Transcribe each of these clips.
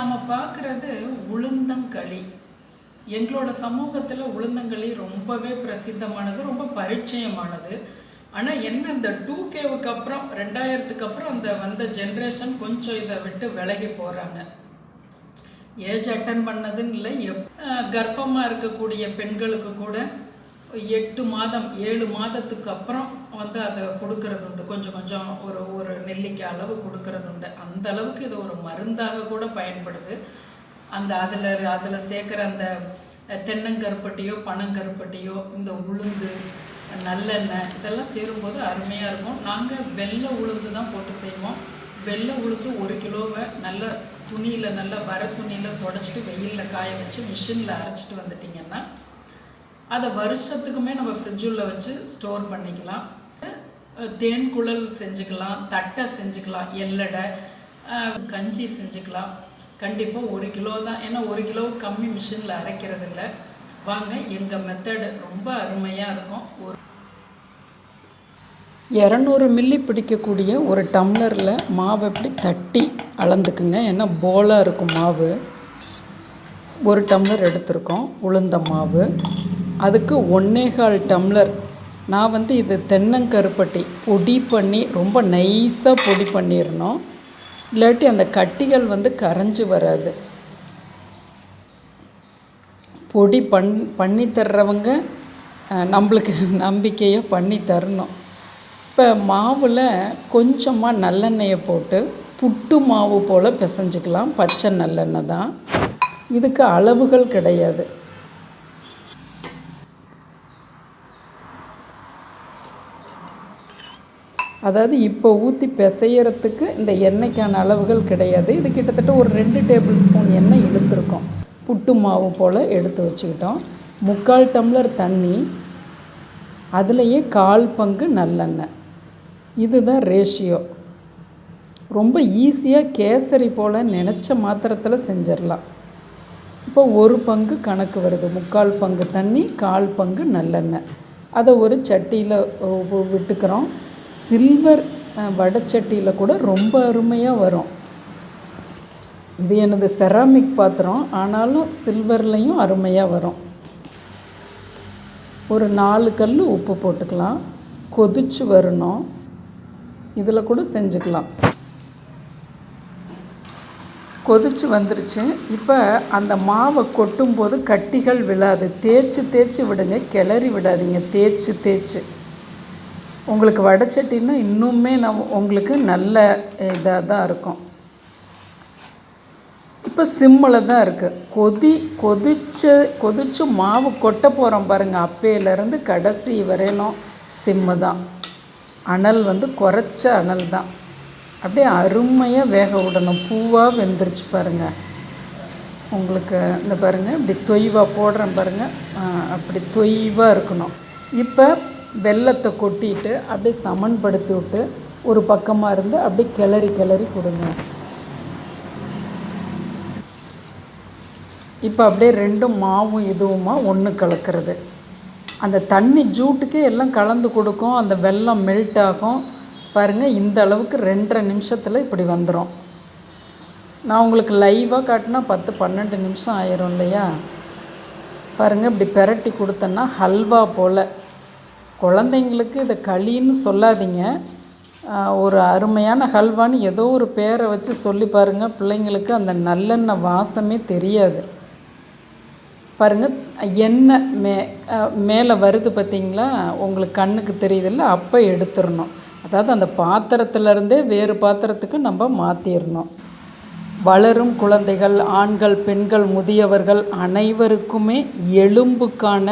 நாம் பார்க்குறது உளுந்தங்களி. எங்களோட சமூகத்தில் உளுந்தங்களி ரொம்பவே பிரசித்தமானது ரொம்ப பரிச்சயமானது. ஆனால் என்ன இந்த டூ கேவுக்கு அப்புறம் ரெண்டாயிரத்துக்கு அப்புறம் அந்த வந்த ஜென்ரேஷன் கொஞ்சம் இதை விட்டு விலகி போகிறாங்க ஏஜ் அட்டன் பண்ணதுன்னு இல்லை எப் கர்ப்பமாக இருக்கக்கூடிய பெண்களுக்கு கூட எட்டு மாதம் ஏழு மாதத்துக்கு அப்புறம் வந்து அதை கொடுக்கறது உண்டு கொஞ்சம் கொஞ்சம் ஒரு ஒரு நெல்லிக்காய் அளவு கொடுக்கறது உண்டு அந்த அளவுக்கு இது ஒரு மருந்தாக கூட பயன்படுது. அந்த அதில் அதில் சேர்க்குற அந்த தென்னங்கருப்பட்டியோ பனங்கருப்பட்டியோ இந்த உளுந்து நல்லெண்ணெய் இதெல்லாம் சேரும்போது அருமையாக இருக்கும். நாங்கள் வெள்ளை உளுந்து தான் போட்டு செய்வோம். வெள்ளை உளுந்து ஒரு கிலோவை நல்ல துணியில் நல்ல வர துணியில் தொடச்சிட்டு வெயிலில் காய வச்சு மிஷினில் அரைச்சிட்டு வந்துட்டிங்கன்னா அதை வருஷத்துக்குமே நம்ம ஃப்ரிட்ஜுள்ள வச்சு ஸ்டோர் பண்ணிக்கலாம். தேன் குழல் செஞ்சுக்கலாம் தட்டை செஞ்சுக்கலாம் எல்லடை கஞ்சி செஞ்சுக்கலாம். கண்டிப்பாக ஒரு கிலோ தான். ஏன்னா ஒரு கிலோ கம்மி மிஷினில் அரைக்கிறது இல்லை வாங்க எங்கள் மெத்தடு ரொம்ப அருமையாக இருக்கும். ஒரு இரநூறு மில்லி பிடிக்கக்கூடிய ஒரு டம்ளரில் மாவு எப்படி தட்டி அளந்துக்குங்க. ஏன்னா போலாக இருக்கும் மாவு. ஒரு டம்ளர் எடுத்திருக்கோம் உளுந்த மாவு. அதுக்கு ஒன்னேகால் டம்ளர் நான் வந்து இது தென்னங்கருப்பட்டி பொடி பண்ணி ரொம்ப நைஸாக பொடி பண்ணிடணும். இல்லாட்டி அந்த கட்டிகள் வந்து கரைஞ்சி வராது. பொடி பண் பண்ணி தர்றவங்க நம்மளுக்கு நம்பிக்கையாக பண்ணி தரணும் இப்போ மாவில் கொஞ்சமாக நல்லெண்ணெயை போட்டு புட்டு மாவு போல் பிசைஞ்சிக்கலாம். பச்சை நல்லெண்ணெய் தான். இதுக்கு அளவுகள் கிடையாது. அதாவது இப்போ ஊற்றி பிசையறதுக்கு இந்த எண்ணெய்க்கான அளவுகள் கிடையாது. இது கிட்டத்தட்ட ஒரு ரெண்டு டேபிள் ஸ்பூன் எண்ணெய் எடுத்திருக்கோம் புட்டு மாவு போல் எடுத்து வச்சுக்கிட்டோம். முக்கால் டம்ளர் தண்ணி அதுலேயே கால் பங்கு நல்லெண்ணெய். இதுதான் ரேஷியோ ரொம்ப ஈஸியாக கேசரி போல் நினச்ச மாத்திரத்தில் செஞ்சிடலாம். இப்போ ஒரு பங்கு கணக்கு வருது. முக்கால் பங்கு தண்ணி கால் பங்கு நல்லெண்ணெய். அதை ஒரு சட்டியில் விட்டுக்கிறோம். சில்வர் வடைச்சட்டியில் கூட ரொம்ப அருமையாக வரும். இது எனது செராமிக் பாத்திரம். ஆனாலும் சில்வர்லேயும் அருமையாக வரும். ஒரு நாலு கல் உப்பு போட்டுக்கலாம். கொதிச்சு வரணும். இதில் கூட செஞ்சுக்கலாம். கொதிச்சு வந்துருச்சு. இப்போ அந்த மாவை கொட்டும்போது கட்டிகள் விழாது. தேய்ச்சி தேய்ச்சி விடுங்க. கிளறி விடாதீங்க. தேய்ச்சி தேய்ச்சி. உங்களுக்கு வடைச்சட்டின்னா இன்னுமே நம்ம உங்களுக்கு நல்ல இதாக தான் இருக்கும். இப்போ சிம்மில் தான் இருக்குது கொதி கொதிச்ச கொதிச்சு மாவு கொட்ட போகிறோம் பாருங்கள் அப்பையிலேருந்து கடைசி வரையிலும் சிம்மு தான். அனல் வந்து குறைச்ச அனல் தான். அப்படியே அருமையாக வேக விடணும். பூவாக வெந்துருச்சு பாருங்கள் உங்களுக்கு இந்த பாருங்கள் இப்படி தொய்வாக போடுறேன் பாருங்கள் அப்படி தொய்வாக இருக்கணும். இப்போ வெல்லத்தை கொட்டிட்டு அப்படியே சமன்படுத்தி விட்டு ஒரு பக்கமாக இருந்து அப்படியே கிளறி கிளறி கொடுங்க. இப்போ அப்படியே ரெண்டும் மாவும் இதுவுமா ஒன்று கலக்கிறது. அந்த தண்ணி ஜூட்டுக்கே எல்லாம் கலந்து கொடுக்கும். அந்த வெல்லம் மெல்ட் ஆகும். பாருங்கள் இந்த அளவுக்கு ரெண்டரை நிமிஷத்தில் இப்படி வந்துடும் நான் உங்களுக்கு லைவாக காட்டினா பத்து பன்னெண்டு நிமிஷம் ஆயிரும் இல்லையா? பாருங்கள் இப்படி பெரட்டி கொடுத்தேன்னா ஹல்வா போல். குழந்தைங்களுக்கு இதை களின்னு சொல்லாதீங்க. ஒரு அருமையான ஹல்வான்னு ஏதோ ஒரு பேரை வச்சு சொல்லி பாருங்கள் பிள்ளைங்களுக்கு அந்த நல்லெண்ணெய் வாசமே தெரியாது. பாருங்கள் எண்ணெய் மே மேலே வருது பார்த்தீங்களா? உங்களுக்கு கண்ணுக்கு தெரியுதில்ல அப்போ எடுத்துடணும். அதாவது அந்த பாத்திரத்துலேருந்தே வேறு பாத்திரத்துக்கு நம்ம மாற்றிடணும் வளரும் குழந்தைகள் ஆண்கள் பெண்கள் முதியவர்கள் அனைவருக்குமே எலும்புக்கான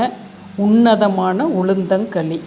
உன்னதமான உளுந்தங்களி.